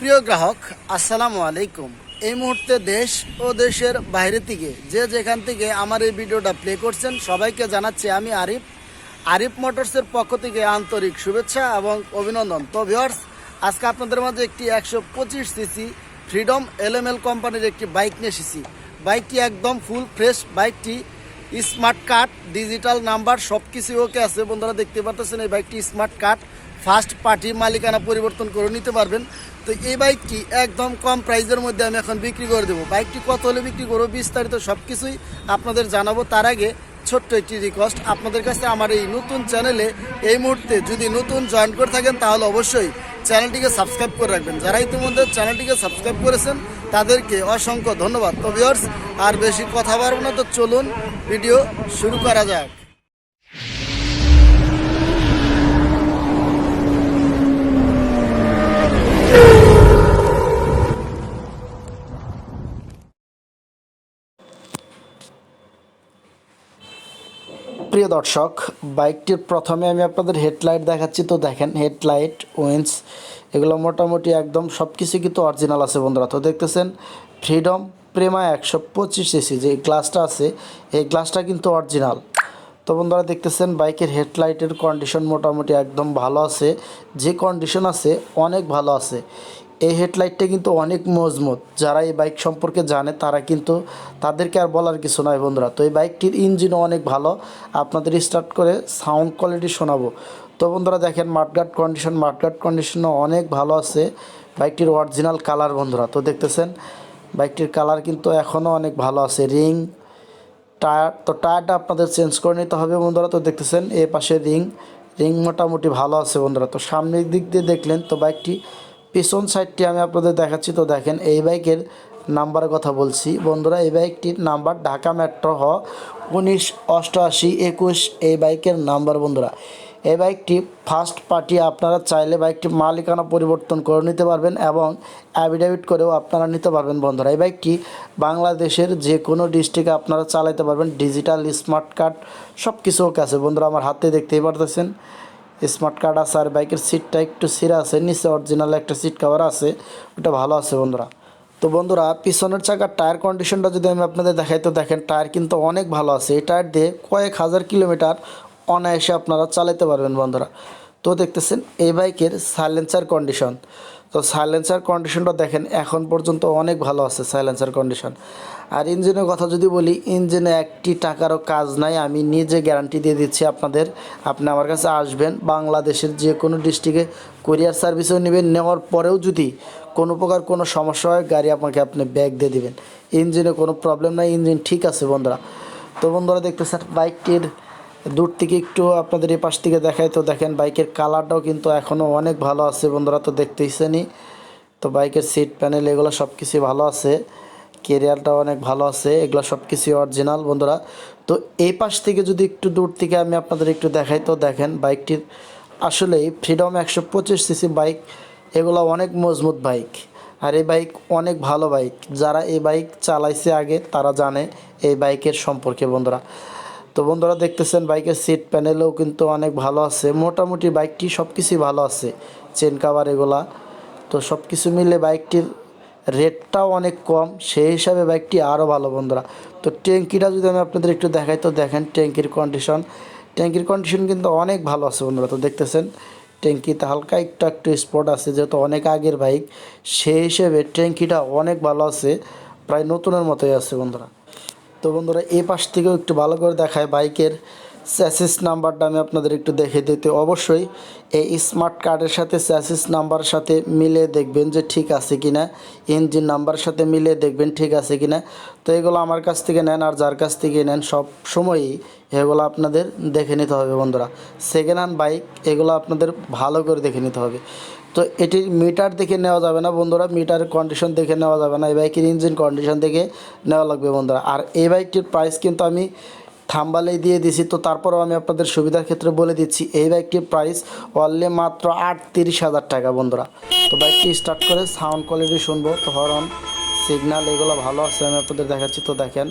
প্রিয় গ্রাহক, আসসালামু আলাইকুম। এই মুহূর্তে দেশ ও দেশের বাইরে থেকে যে যেখান থেকে আমার এই ভিডিওটা প্লে করছেন, সবাইকে জানাচ্ছি আমি আরিফ। আরিফ মোটরসের পক্ষ থেকে আন্তরিক শুভেচ্ছা এবং অভিনন্দন। তো ভিওর্স আজকে আপনাদের মাঝে একটি একশো পঁচিশ সিসি ফ্রিডম এলএমএল কোম্পানির একটি বাইক নিয়ে এসেছি। বাইকটি একদম ফুল ফ্রেশ বাইকটি স্মার্ট কার্ড ডিজিটাল নাম্বার সব কিছু ওকে আছে। বন্ধুরা দেখতে পাচ্ছেন এই বাইকটি স্মার্ট কার্ড ফার্স্ট পার্টি মালিকানা পরিবর্তন করে নিতে পারবেন। তো এই বাইকটি একদম কম প্রাইসের মধ্যে আমি এখন বিক্রি করে দেবো। বাইকটি কত হলে বিক্রি করব বিস্তারিত সব কিছুই আপনাদের জানাব। তার আগে ছোট্ট একটি রিকোয়েস্ট আপনাদের কাছে আমার এই নতুন চ্যানেলে এই মুহূর্তে যদি নতুন জয়েন করে থাকেন, তাহলে অবশ্যই চ্যানেলটিকে সাবস্ক্রাইব করে রাখবেন। যারা ইতিমধ্যে চ্যানেলটিকে সাবস্ক্রাইব করেছেন, তাদেরকে অসংখ্য ধন্যবাদ। তো ভিউয়ার্স আর বেশি কথা বাড়বো না। তো চলুন ভিডিও শুরু করা যাক। প্রিয় দর্শক, বাইকটির প্রথমে আমি আপনাদের হেডলাইট দেখাচ্ছি। তো দেখেন, হেডলাইট উইন্স এগুলো মোটামুটি একদম সব কিছু কিন্তু অরিজিনাল আছে বন্ধুরা। তো দেখতেছেন, ফ্রিডম প্রেমা একশো পঁচিশ সিসি, যে গ্লাসটা আছে, এই গ্লাসটা কিন্তু অরিজিনাল। তো বন্ধুরা দেখতেছেন, বাইকের হেডলাইটের কন্ডিশন মোটামুটি একদম ভালো আছে। যে কন্ডিশন আছে, অনেক ভালো আছে। এই হেডলাইটটা কিন্তু অনেক মজবুত। যারা এই বাইক সম্পর্কে জানে, তারা কিন্তু তাদেরকে আর বলার কিছু নয় বন্ধুরা। তো এই বাইকটির ইঞ্জিনও অনেক ভালো। আপনাদের স্টার্ট করে সাউন্ড কোয়ালিটি শোনাবো। তো বন্ধুরা দেখেন মাঠগার্ড কন্ডিশন মাঠগার্ড কন্ডিশনও অনেক ভালো আছে। বাইকটির অরিজিনাল কালার বন্ধুরা, তো দেখতেছেন, বাইকটির কালার কিন্তু এখনও অনেক ভালো আছে। রিং, টায়ার, তো টায়ারটা আপনাদের চেঞ্জ করে নিতে হবে বন্ধুরা, তো দেখতেছেন, এ পাশে রিং রিং মোটামুটি ভালো আছে বন্ধুরা। তো সামনের দিক দিয়ে দেখলেন, তো বাইকটি পিছন সাইডটি আমি আপনাদের দেখাচ্ছি। তো দেখেন, এই বাইকের নাম্বারের কথা বলছি। বন্ধুরা, এই বাইকটির নাম্বার ঢাকা মেট্রো হ উনিশ অষ্টআশি একুশ এই বাইকের নাম্বার, বন্ধুরা। এই বাইকটি ফার্স্ট পার্টি আপনারা চাইলে বাইকটি মালিকানা পরিবর্তন করে নিতে পারবেন এবং অ্যাভিডেভিট করেও আপনারা নিতে পারবেন, বন্ধুরা। এই বাইকটি বাংলাদেশের যে কোনো ডিস্ট্রিক্টে আপনারা চালাতে পারবেন। ডিজিটাল স্মার্ট কার্ড সব কিছু ওকে আছে। বন্ধুরা, আমার হাতে দেখতেই পারতেছেন। স্মার্ট কার্ড আছে আর বাইকের সিটটা একটু সিরা আছে, নিচে অরিজিনাল একটা সিট কভার আছে, ওটা ভালো আছে বন্ধুরা। তো বন্ধুরা, পিছনের চাকার টায়ার কন্ডিশনটা যদি আমি আপনাদের দেখাই, তো দেখেন টায়ার কিন্তু অনেক ভালো আছে। এই টায়ার দিয়ে কয়েক হাজার কিলোমিটার অনায়াসে আপনারা চালাতে পারবেন বন্ধুরা। তো দেখতেছেন এই বাইকের সাইলেন্সার কন্ডিশন তো সাইলেন্সার কন্ডিশনটা দেখেন, এখন পর্যন্ত অনেক ভালো আছে সাইলেন্সার কন্ডিশন আর ইঞ্জিনের কথা যদি বলি, ইঞ্জিনে একটি টাকারও কাজ নাই, আমি নিজে গ্যারান্টি দিয়ে দিচ্ছি আপনাদের। আপনি আমার কাছে আসবেন, বাংলাদেশের যে কোনো ডিস্ট্রিক্টে কুরিয়ার সার্ভিসও নেবেন, নেওয়ার পরেও যদি কোনো প্রকার কোনো সমস্যা হয়, গাড়ি আপনাকে আপনি ব্যাগ দিয়ে দিবেন। ইঞ্জিনে কোনো প্রবলেম নাই, ইঞ্জিন ঠিক আছে বন্ধুরা। তো বন্ধুরা দেখতেছেন, বাইকটির দূর থেকে একটু আপনাদের এই পাশ থেকে দেখায়। তো দেখেন বাইকের কালারটাও কিন্তু এখনও অনেক ভালো আছে বন্ধুরা, তো দেখতেইছেনই। তো বাইকের সিট প্যানেল এগুলো সব কিছুই ভালো আছে। কেরিয়ারটাও অনেক ভালো আছে, এগুলো সব কিছুই অরিজিনাল বন্ধুরা। তো এই পাশ থেকে যদি একটু দূর থেকে আমি আপনাদের একটু দেখাই, তো দেখেন বাইকটির আসলেই ফ্রিডম একশো পঁচিশ সিসি বাইক এগুলো অনেক মজবুত বাইক আর এই বাইক অনেক ভালো বাইক যারা এই বাইক চালাইছে আগে, তারা জানে এই বাইকের সম্পর্কে বন্ধুরা। তো বন্ধুরা দেখতেছেন বাইকের সিট প্যানেলও কিন্তু অনেক ভালো আছে। মোটামুটি বাইকটি সব কিছুই ভালো আছে চেন কাভার এগুলা। তো সব কিছু মিলে বাইকটির রেটটাও অনেক কম, সেই হিসাবে বাইকটি আরও ভালো বন্ধুরা। তো ট্যাঙ্কিটা যদি আমি আপনাদের একটু দেখাই, তো দেখেন ট্যাঙ্কির কন্ডিশন ট্যাঙ্কির কন্ডিশন কিন্তু অনেক ভালো আছে বন্ধুরা, তো দেখতেছেন। ট্যাঙ্কিতে হালকা একটু একটু স্পট আছে, যেহেতু অনেক আগের বাইক, সেই হিসেবে ট্যাঙ্কিটা অনেক ভালো আছে, প্রায় নতুনের মতোই আছে বন্ধুরা। তো বন্ধুরা এই পাশ থেকেও একটু ভালো করে দেখায় বাইকের স্যাসিস নাম্বারটা আমি আপনাদের একটু দেখে দিতে অবশ্যই এই স্মার্ট কার্ডের সাথে স্যাসিস নাম্বার সাথে মিলে দেখবেন যে ঠিক আছে কি না ইঞ্জিন নাম্বার সাথে মিলে দেখবেন ঠিক আছে কি না তো এগুলো আমার কাছ থেকে নেন আর যার কাছ থেকে নেন, সব সময়ই এগুলো আপনাদের দেখে নিতে হবে বন্ধুরা। সেকেন্ড হ্যান্ড বাইক এগুলো আপনাদের ভালো করে দেখে নিতে হবে। তো এটির মিটার দেখে নেওয়া যাবে না বন্ধুরা মিটারের কন্ডিশন দেখে নেওয়া যাবে না, এই বাইকের ইঞ্জিন কন্ডিশন দেখে নেওয়া লাগবে বন্ধুরা। আর এই বাইকটির প্রাইস কিন্তু আমি থাম্বালেই দিয়ে দিছি, তো তারপরেও আমি আপনাদের সুবিধার ক্ষেত্রে বলে দিচ্ছি, এই বাইকটির প্রাইস অনলি মাত্র আটত্রিশ হাজার টাকা বন্ধুরা। তো বাইকটি স্টার্ট করে সাউন্ড কোয়ালিটি শুনব, তো হরন সিগনাল এগুলো ভালো আছে, আমি আপনাদের দেখাচ্ছি, তো দেখেন।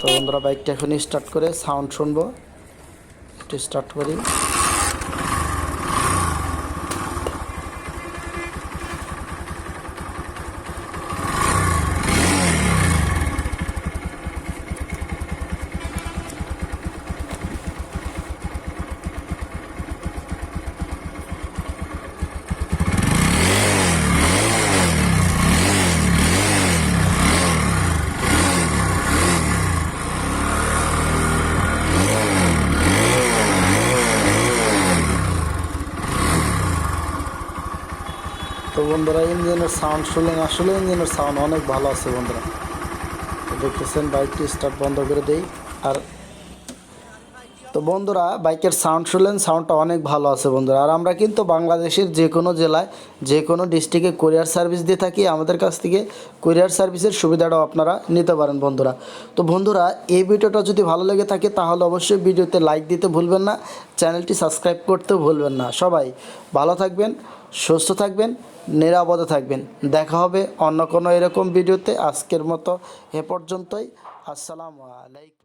তো বন্ধুরা, বাইকটা এখন স্টার্ট করে সাউন্ড শুনব স্টার্ট করি। বন্ধুরা, ইঞ্জিনের সাউন্ড শুনলেন, আসলে ইঞ্জিনের সাউন্ড অনেক ভালো আছে বন্ধুরা। দেখতেছেন, বাইকটি স্টার্ট বন্ধ করে দেই। আর তো বন্ধুরা, বাইকের সাউন্ড শুনলেন সাউন্ডটা অনেক ভালো আছে বন্ধুরা। আর আমরা কিন্তু বাংলাদেশের যে কোনো জেলায়, যে কোনো ডিস্ট্রিক্টে কুরিয়ার সার্ভিস দিয়ে থাকি, আমাদের কাছ থেকে কুরিয়ার সার্ভিসের সুবিধাটাও আপনারা নিতে পারেন বন্ধুরা। তো বন্ধুরা, এই ভিডিওটা যদি ভালো লেগে থাকে, তাহলে অবশ্যই ভিডিওতে লাইক দিতে ভুলবেন না, চ্যানেলটি সাবস্ক্রাইব করতেও ভুলবেন না। সবাই ভালো থাকবেন, সুস্থ থাকবেন, নিরাপদে থাকবেন। দেখা হবে অন্য কোনো এরকম ভিডিওতে। আজকের মতো এ পর্যন্তই। আসসালামু আলাইকুম।